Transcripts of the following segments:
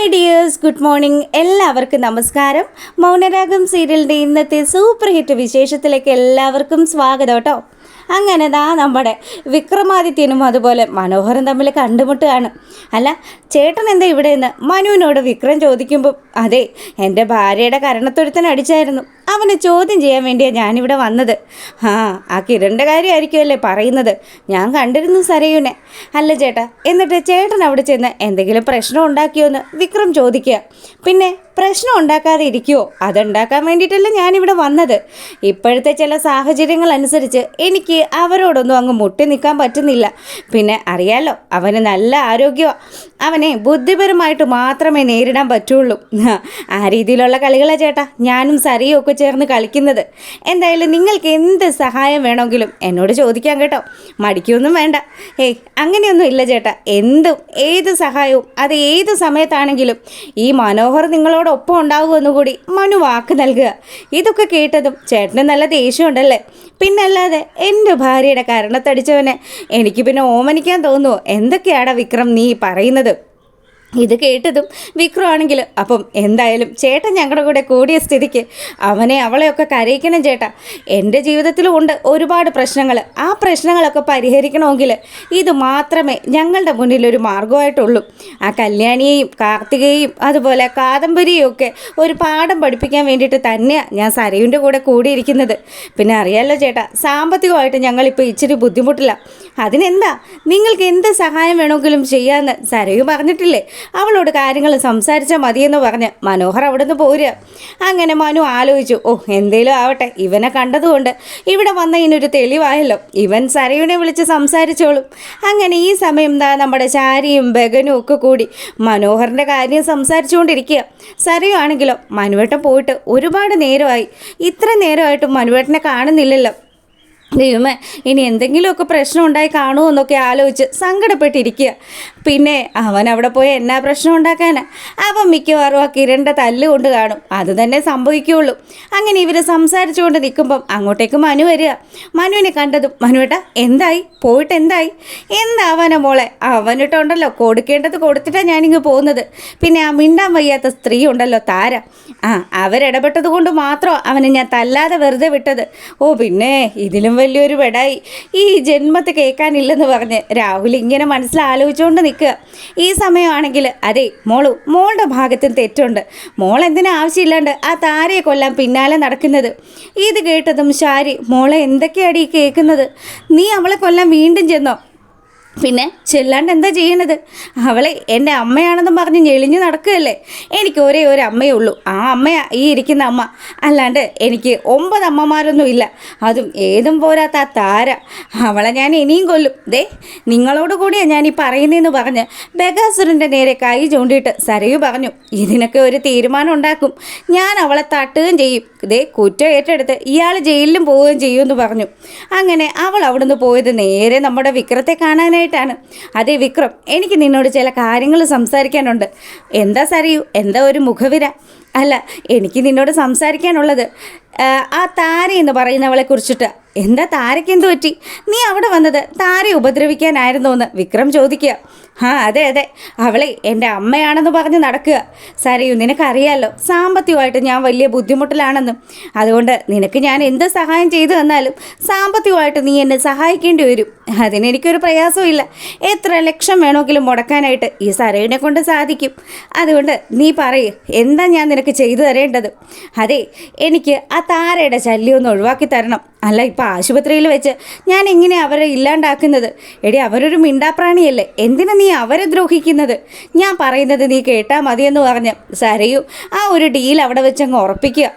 Hi dears good morning എല്ലാവർക്കും നമസ്കാരം. മൗനരാഗം സീരിയലിന്റെ ഇന്നത്തെ സൂപ്പർ ഹിറ്റ് വിശേഷത്തിലേക്ക് എല്ലാവർക്കും സ്വാഗതം കേട്ടോ. അങ്ങനെ ദാ നമ്മുടെ വിക്രമാദിത്യനും അതുപോലെ മനോഹരൻ തമ്മിൽ കണ്ടുമുട്ടുകയാണ്. അല്ല ചേട്ടൻ എന്താ ഇവിടെ നിന്ന് മനുവിനോട് വിക്രം ചോദിക്കുമ്പോൾ അതെ എന്റെ ഭാര്യയുടെ കരണത്തൊരുത്തൻ അടിച്ചായിരുന്നു. അവനെ ചോദ്യം ചെയ്യാൻ വേണ്ടിയാണ് ഞാനിവിടെ വന്നത്. ആ ആ കിരണിന്റെ കാര്യമായിരിക്കുമല്ലേ പറയുന്നത്. ഞാൻ കണ്ടിരുന്നു സരയുനെ അല്ല ചേട്ടാ എന്നിട്ട് ചേട്ടൻ അവിടെ ചെന്ന് എന്തെങ്കിലും പ്രശ്നം ഉണ്ടാക്കിയോന്ന് വിക്രം ചോദിക്കുക. പിന്നെ പ്രശ്നം ഉണ്ടാക്കാതെ ഇരിക്കുമോ അതുണ്ടാക്കാൻ വേണ്ടിയിട്ടല്ല ഞാനിവിടെ വന്നത്. ഇപ്പോഴത്തെ ചില സാഹചര്യങ്ങൾ അനുസരിച്ച് എനിക്ക് അവരോടൊന്നും അങ്ങ് മുട്ടി നിൽക്കാൻ പറ്റുന്നില്ല. പിന്നെ അറിയാലോ അവന് നല്ല ആരോഗ്യമാണ് അവനെ ബുദ്ധിപരമായിട്ട് മാത്രമേ നേരിടാൻ പറ്റുള്ളൂ. ആ രീതിയിലുള്ള കളികളാ ചേട്ടാ. ഞാനും സരിയും ഒക്കെ ചേർന്ന് കളിക്കുന്നത്. എന്തായാലും നിങ്ങൾക്ക് എന്ത് സഹായം വേണമെങ്കിലും എന്നോട് ചോദിക്കാം കേട്ടോ. മടിക്കൊന്നും വേണ്ട. ഏയ് അങ്ങനെയൊന്നും ഇല്ല ചേട്ടാ. എന്തും ഏത് സഹായവും അത് ഏത് സമയത്താണെങ്കിലും ഈ മനോഹർ നിങ്ങളോടൊപ്പം ഉണ്ടാകുമെന്ന് കൂടി മനു വാക്ക് നൽകുക. ഇതൊക്കെ കേട്ടതും ചേട്ടന് നല്ല ദേഷ്യമുണ്ടല്ലേ? പിന്നല്ലാതെ എന്റെ ഭാര്യയുടെ കരണത്തടിച്ചവനെ എനിക്ക് പിന്നെ ഓമനിക്കാൻ തോന്നുമോ എന്തൊക്കെയാടാ വിക്രം നീ പറയുന്നത്? ഇത് കേട്ടതും വിക്രം ആണെങ്കിൽ അപ്പം എന്തായാലും ചേട്ടൻ ഞങ്ങളുടെ കൂടെ കൂടിയ സ്ഥിതിക്ക് അവനെ അവളെയൊക്കെ കരയിക്കണം ചേട്ടാ. എന്റെ ജീവിതത്തിലും ഉണ്ട് ഒരുപാട് പ്രശ്നങ്ങൾ. ആ പ്രശ്നങ്ങളൊക്കെ പരിഹരിക്കണമെങ്കിൽ ഇത് മാത്രമേ ഞങ്ങളുടെ മുന്നിൽ ഒരു മാർഗമായിട്ടുള്ളൂ ആ കല്യാണിയെയും കാർത്തികയെയും അതുപോലെ കാദംബരിയും ഒക്കെ ഒരു പാഠം പഠിപ്പിക്കാൻ വേണ്ടിയിട്ട് തന്നെയാണ് ഞാൻ സരയുന്റെ കൂടെ കൂടിയിരിക്കുന്നത്. പിന്നെ അറിയാമല്ലോ ചേട്ടാ സാമ്പത്തികമായിട്ട് ഞങ്ങളിപ്പോൾ ഇച്ചിരി ബുദ്ധിമുട്ടില്ല അതിനെന്താ? നിങ്ങൾക്ക് എന്ത് സഹായം വേണമെങ്കിലും ചെയ്യാമെന്ന് സരയു പറഞ്ഞിട്ടില്ലേ? അവളോട് കാര്യങ്ങൾ സംസാരിച്ചാൽ മതിയെന്ന് പറഞ്ഞ് മനോഹർ അവിടെ നിന്ന് പോരുക അങ്ങനെ മനു ആലോചിച്ചു ഓ എന്തേലും ആവട്ടെ ഇവനെ കണ്ടതുകൊണ്ട് ഇവിടെ വന്ന ഇതിനൊരു തെളിവായല്ലോ ഇവൻ സരയുനെ വിളിച്ച് സംസാരിച്ചോളും. അങ്ങനെ ഈ സമയം ദാ നമ്മുടെ ചാരിയും ബഗനും ഒക്കെ കൂടി മനോഹറിന്റെ കാര്യം സംസാരിച്ചുകൊണ്ടിരിക്കുക സരയു ആണെങ്കിലോ മനുവേട്ടൻ പോയിട്ട് ഒരുപാട് നേരമായി. ഇത്ര നേരമായിട്ടും മനുവേട്ടനെ കാണുന്നില്ലല്ലോ. ദൈവമേ ഇനി എന്തെങ്കിലുമൊക്കെ പ്രശ്നം ഉണ്ടായി കാണുമോ എന്നൊക്കെ ആലോചിച്ച് സങ്കടപ്പെട്ടിരിക്കുക. പിന്നെ അവൻ അവിടെ പോയി എന്നാ പ്രശ്നം ഉണ്ടാക്കാനാ അവൻ മിക്കവാറും ആ കിരണിന്റെ തല്ല് കൊണ്ട് കാണും. അത് തന്നെ സംഭവിക്കുകയുള്ളൂ. അങ്ങനെ ഇവർ സംസാരിച്ചുകൊണ്ട് നിൽക്കുമ്പം അങ്ങോട്ടേക്ക് മനു വരിക. മനുവിനെ കണ്ടതും മനുവേട്ട എന്തായി? പോയിട്ട് എന്തായി? എന്താവാനാ മോളെ? അവനിട്ടുണ്ടല്ലോ കൊടുക്കേണ്ടത് കൊടുത്തിട്ടാണ് ഞാനിങ്ങ് പോകുന്നത്. പിന്നെ ആ മിണ്ടാൻ വയ്യാത്ത സ്ത്രീ ഉണ്ടല്ലോ താര. ആ അവരിടപെട്ടത് കൊണ്ട് മാത്രം അവനെ ഞാൻ തല്ലാതെ വെറുതെ വിട്ടത്. ഓ പിന്നെ ഇതിലും വലിയൊരു വെടായി ഈ ജന്മത്തെ കേൾക്കാനില്ലെന്ന് പറഞ്ഞ് രാഹുൽ ഇങ്ങനെ മനസ്സിൽ ആലോചിച്ചുകൊണ്ട് നിൽക്കുക. ഈ സമയമാണെങ്കിൽ അതെ മോളു മോളുടെ ഭാഗത്തും തെറ്റുണ്ട്. മോൾ എന്തിനാ ആവശ്യമില്ലാണ്ട് ആ താരയെ കൊല്ലാൻ പിന്നാലെ നടക്കുന്നത്? ഇത് കേട്ടതും ശാരി മോളെ എന്തൊക്കെയാണ് ഈ കേൾക്കുന്നത്? നീ അവളെ കൊല്ലാൻ വീണ്ടും ചെന്നോ? പിന്നെ ചെല്ലാണ്ട് എന്താ ചെയ്യണത്? അവളെ എന്റെ അമ്മയാണെന്ന് പറഞ്ഞ് ഞെളിഞ്ഞു നടക്കുകയല്ലേ? എനിക്ക് ഒരേ ഒരു അമ്മയേ ഉള്ളൂ. ആ അമ്മയാ ഈ ഇരിക്കുന്ന അമ്മ. അല്ലാണ്ട് എനിക്ക് ഒമ്പത് അമ്മമാരൊന്നും ഇല്ല. അതും ഏതും പോരാത്ത ആ താര. അവളെ ഞാൻ ഇനിയും കൊല്ലും. ദേ നിങ്ങളോട് കൂടിയാണ് ഞാൻ ഈ പറയുന്നതെന്ന് പറഞ്ഞ് ബഗാസുരന്റെ നേരെ കൈ ചൂണ്ടിയിട്ട് സരയു പറഞ്ഞു ഇതിനൊക്കെ ഒരു തീരുമാനം ഉണ്ടാക്കും. ഞാൻ അവളെ തട്ടുകയും ചെയ്യും. ദേ കുറ്റം ഏറ്റെടുത്ത് ഇയാൾ ജയിലിലും പോവുകയും ചെയ്യുമെന്ന് പറഞ്ഞു. അങ്ങനെ അവൾ അവിടുന്ന് പോയത് നേരെ നമ്മുടെ വിക്രത്തെ കാണാനായിട്ടാണ് അതേ വിക്രം എനിക്ക് നിന്നോട് ചില കാര്യങ്ങൾ സംസാരിക്കാനുണ്ട്. എന്താ സറിയൂ എന്താ ഒരു മുഖവിര? അല്ല എനിക്ക് നിന്നോട് സംസാരിക്കാനുള്ളത് ആ താര എന്ന് പറയുന്നവളെ കുറിച്ചിട്ട്. എന്താ താരയ്ക്ക് എന്ത് പറ്റി? നീ അവിടെ വന്നത് താരയെ ഉപദ്രവിക്കാനായിരുന്നോ എന്ന് വിക്രം ചോദിക്കുക. ആ അതെ അതെ. അവളെ എന്റെ അമ്മയാണെന്ന് പറഞ്ഞ് നടക്കുക. സരയു നിനക്കറിയാലോ സാമ്പത്തികമായിട്ട് ഞാൻ വലിയ ബുദ്ധിമുട്ടിലാണെന്നും. അതുകൊണ്ട് നിനക്ക് ഞാൻ എന്ത് സഹായം ചെയ്തു തന്നാലും സാമ്പത്തികമായിട്ട് നീ എന്നെ സഹായിക്കേണ്ടി വരും. അതിനെനിക്കൊരു പ്രയാസമില്ല എത്ര ലക്ഷം വേണമെങ്കിലും മുടക്കാനായിട്ട് ഈ സരയുനെ കൊണ്ട് സാധിക്കും. അതുകൊണ്ട് നീ പറയ് എന്താ ഞാൻ നിനക്ക് ചെയ്തു തരേണ്ടത്? അതെ എനിക്ക് ആ താരയുടെ ശല്യം ഒന്ന് ഒഴിവാക്കി തരണം. അല്ല ഇപ്പം ആശുപത്രിയിൽ വെച്ച് ഞാൻ എങ്ങനെ അവരെ ഇല്ലാണ്ടാക്കുന്നത്? എടി അവരൊരു മിണ്ടാപ്രാണിയല്ലേ? എന്തിനാ നീ അവരെ ദ്രോഹിക്കുന്നത്? ഞാൻ പറയുന്നത് നീ കേട്ടാൽ മതിയെന്ന് പറഞ്ഞ് സരയൂ ആ ഒരു ഡീൽ അവിടെ വെച്ചങ്ങ് ഉറപ്പിക്കുക.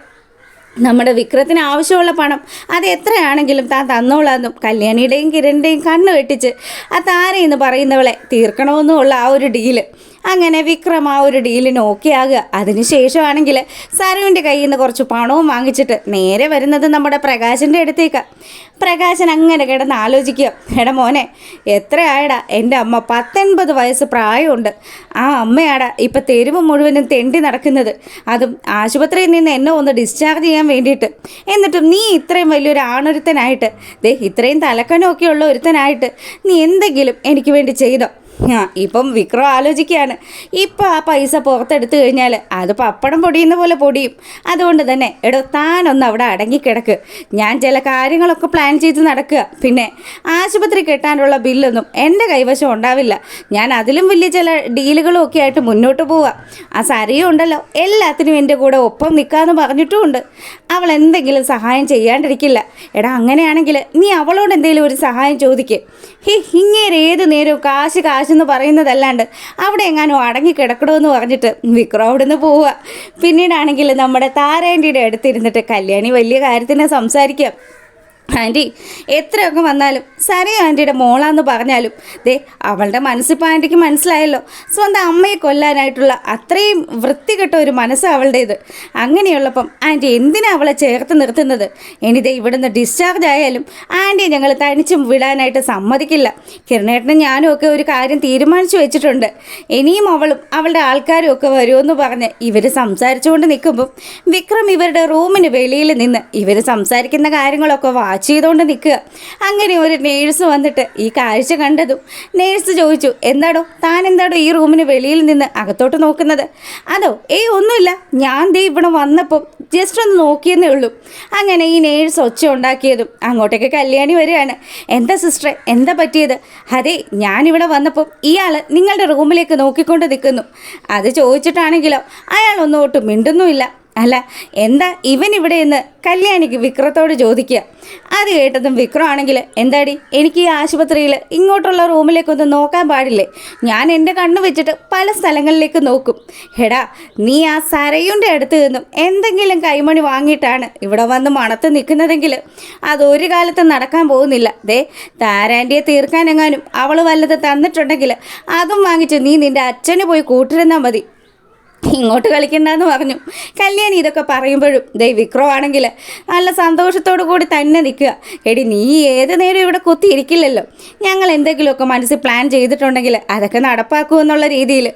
നമ്മുടെ വിക്രത്തിന് ആവശ്യമുള്ള പണം അത് എത്രയാണെങ്കിലും താൻ തന്നോളാന്നും കല്യാണിയുടെയും കിരണിന്റെയും കണ്ണ് വെട്ടിച്ച് ആ താര എന്ന് പറയുന്നവളെ തീർക്കണമെന്നുമുള്ള ആ ഒരു ഡീൽ അങ്ങനെ വിക്രം ആ ഒരു ഡീലിന് ഓക്കെ ആകുക. അതിനുശേഷമാണെങ്കിൽ സരുവിന്റെ കയ്യിൽ നിന്ന് കുറച്ച് പണവും വാങ്ങിച്ചിട്ട് നേരെ വരുന്നത് നമ്മുടെ പ്രകാശന്റെ അടുത്തേക്ക്. പ്രകാശൻ അങ്ങനെ കിടന്ന് ആലോചിക്കുക. എടാ മോനെ എത്രയായടാ? എന്റെ അമ്മ പത്തൊൻപത് വയസ്സ് പ്രായമുണ്ട്. ആ അമ്മയാടാ ഇപ്പം തെരുവ് മുഴുവനും തെണ്ടി നടക്കുന്നത്. അതും ആശുപത്രിയിൽ നിന്ന് എന്നെ ഒന്ന് ഡിസ്ചാർജ് ചെയ്യാൻ വേണ്ടിയിട്ട്. എന്നിട്ടും നീ ഇത്രയും വലിയൊരു ആണൊരുത്തനായിട്ട്. ദേ ഇത്രയും തലക്കനമൊക്കെ ഉള്ള ഒരുത്തനായിട്ട് നീ എന്തെങ്കിലും എനിക്ക് വേണ്ടി ചെയ്തോ? ആ ഇപ്പം വിക്രം ആലോചിക്കുകയാണ്. ഇപ്പം ആ പൈസ പുറത്തെടുത്തു കഴിഞ്ഞാൽ അത് പപ്പടം പൊടിയുന്ന പോലെ പൊടിയും. അതുകൊണ്ട് തന്നെ എടോ താനൊന്ന് അവിടെ അടങ്ങിക്കിടക്ക്. ഞാൻ ചില കാര്യങ്ങളൊക്കെ പ്ലാൻ ചെയ്ത് നടക്കുക. പിന്നെ ആശുപത്രി കെട്ടാനുള്ള ബില്ലൊന്നും എന്റെ കൈവശം ഉണ്ടാവില്ല. ഞാൻ അതിലും വലിയ ചില ഡീലുകളും ഒക്കെ ആയിട്ട് മുന്നോട്ട് പോവാം. ആ സരിയും ഉണ്ടല്ലോ. എല്ലാത്തിനും എന്റെ കൂടെ ഒപ്പം നിൽക്കാമെന്ന് പറഞ്ഞിട്ടുമുണ്ട്. അവൾ എന്തെങ്കിലും സഹായം ചെയ്യാണ്ടിരിക്കില്ല. എടാ അങ്ങനെയാണെങ്കിൽ നീ അവളോട് എന്തെങ്കിലും ഒരു സഹായം ചോദിക്കേ. ഹി ഇങ്ങേരെ ഏത് നേരവും കാശ് കാശെന്ന് പറയുന്നതല്ലാണ്ട് അവിടെ എങ്ങാനും അടങ്ങി കിടക്കണമെന്ന് പറഞ്ഞിട്ട് വിക്രം അവിടെ നിന്ന് പോവുക. പിന്നീടാണെങ്കിൽ നമ്മുടെ താരേന്റെ അടുത്തിരുന്നിട്ട് കല്യാണി വലിയ കാര്യത്തിനെ സംസാരിക്കാം. ആന്റി എത്രയൊക്കെ വന്നാലും സരി ആന്റിയുടെ മോളാന്ന് പറഞ്ഞാലും ദേ അവളുടെ മനസ്സിപ്പോൾ ആന്റിക്ക് മനസ്സിലായല്ലോ. സ്വന്തം അമ്മയെ കൊല്ലാനായിട്ടുള്ള അത്രയും വൃത്തികെട്ട ഒരു മനസ്സ് അവളുടേത്. അങ്ങനെയുള്ളപ്പം ആന്റി എന്തിനാ അവളെ ചേർത്ത് നിർത്തുന്നത്? ഇനി ദേ ഇവിടുന്ന് ഡിസ്ചാർജ് ആയാലും ആന്റിയെ ഞങ്ങൾ തനിച്ചും വിടാനായിട്ട് സമ്മതിക്കില്ല. കിരണേട്ടനും ഞാനും ഒക്കെ ഒരു കാര്യം തീരുമാനിച്ചു വെച്ചിട്ടുണ്ട്. ഇനിയും അവളും അവളുടെ ആൾക്കാരും ഒക്കെ വരുമെന്ന് പറഞ്ഞ് ഇവർ സംസാരിച്ചുകൊണ്ട് നിൽക്കുമ്പം വിക്രം ഇവരുടെ റൂമിന് വെളിയിൽ നിന്ന് ഇവർ സംസാരിക്കുന്ന കാര്യങ്ങളൊക്കെ വാച്ച് ചെയ്തുകൊണ്ട് നിൽക്കുക അങ്ങനെ ഒരു നേഴ്സ് വന്നിട്ട് ഈ കാഴ്ച കണ്ടതും നേഴ്സ് ചോദിച്ചു എന്താടോ താൻ എന്താടോ ഈ റൂമിന് വെളിയിൽ നിന്ന് അകത്തോട്ട് നോക്കുന്നത്? അതോ ഏയ് ഒന്നുമില്ല. ഞാൻ ദേ ഇവിടെ വന്നപ്പോൾ ജസ്റ്റ് ഒന്ന് നോക്കിയെന്നേ ഉള്ളൂ. അങ്ങനെ ഈ നേഴ്സ് ഒച്ച ഉണ്ടാക്കിയതും അങ്ങോട്ടേക്ക് കല്യാണി വരികയാണ്. എന്താ സിസ്റ്ററെ എന്താ പറ്റിയത്? അതെ ഞാനിവിടെ വന്നപ്പോൾ ഇയാൾ നിങ്ങളുടെ റൂമിലേക്ക് നോക്കിക്കൊണ്ട് നിൽക്കുന്നു. അത് ചോദിച്ചിട്ടാണെങ്കിലോ അയാളൊന്നും ഒട്ടും മിണ്ടുന്നുമില്ല. അല്ല എന്താ ഇവൻ ഇവിടെ നിന്ന് കല്യാണിക്ക് വിക്രത്തോട് ചോദിക്കുക. അത് കേട്ടതും വിക്രമാണെങ്കിൽ എന്താടി എനിക്ക് ഈ ആശുപത്രിയിൽ ഇങ്ങോട്ടുള്ള റൂമിലേക്കൊന്ന് നോക്കാൻ പാടില്ലേ? ഞാൻ എന്റെ കണ്ണ് വെച്ചിട്ട് പല സ്ഥലങ്ങളിലേക്ക് നോക്കും. എടാ നീ ആ സരയുടെ അടുത്ത് നിന്നും എന്തെങ്കിലും കൈമണി വാങ്ങിയിട്ടാണ് ഇവിടെ വന്ന് മണത്ത് നിൽക്കുന്നതെങ്കിൽ അതൊരു കാലത്ത് നടക്കാൻ പോകുന്നില്ല. ദേ താരാന്റെ തീർക്കാനെങ്ങാനും അവൾ വല്ലത് തന്നിട്ടുണ്ടെങ്കിൽ അതും വാങ്ങിച്ച് നീ നിന്റെ അച്ഛന് പോയി കൂട്ടിരുന്നാൽ മതി. ഇങ്ങോട്ട് കളിക്കണ്ടെന്ന് പറഞ്ഞു. കല്യാണി ഇതൊക്കെ പറയുമ്പോഴും ദൈ വിക്രമാണെങ്കിൽ നല്ല സന്തോഷത്തോടു കൂടി തന്നെ നിൽക്കുക. എടി നീ ഏത് നേരം ഇവിടെ കുത്തിയിരിക്കില്ലല്ലോ? ഞങ്ങൾ എന്തെങ്കിലുമൊക്കെ മനസ്സിൽ പ്ലാൻ ചെയ്തിട്ടുണ്ടെങ്കിൽ അതൊക്കെ നടപ്പാക്കുമെന്നുള്ള രീതിയിൽ.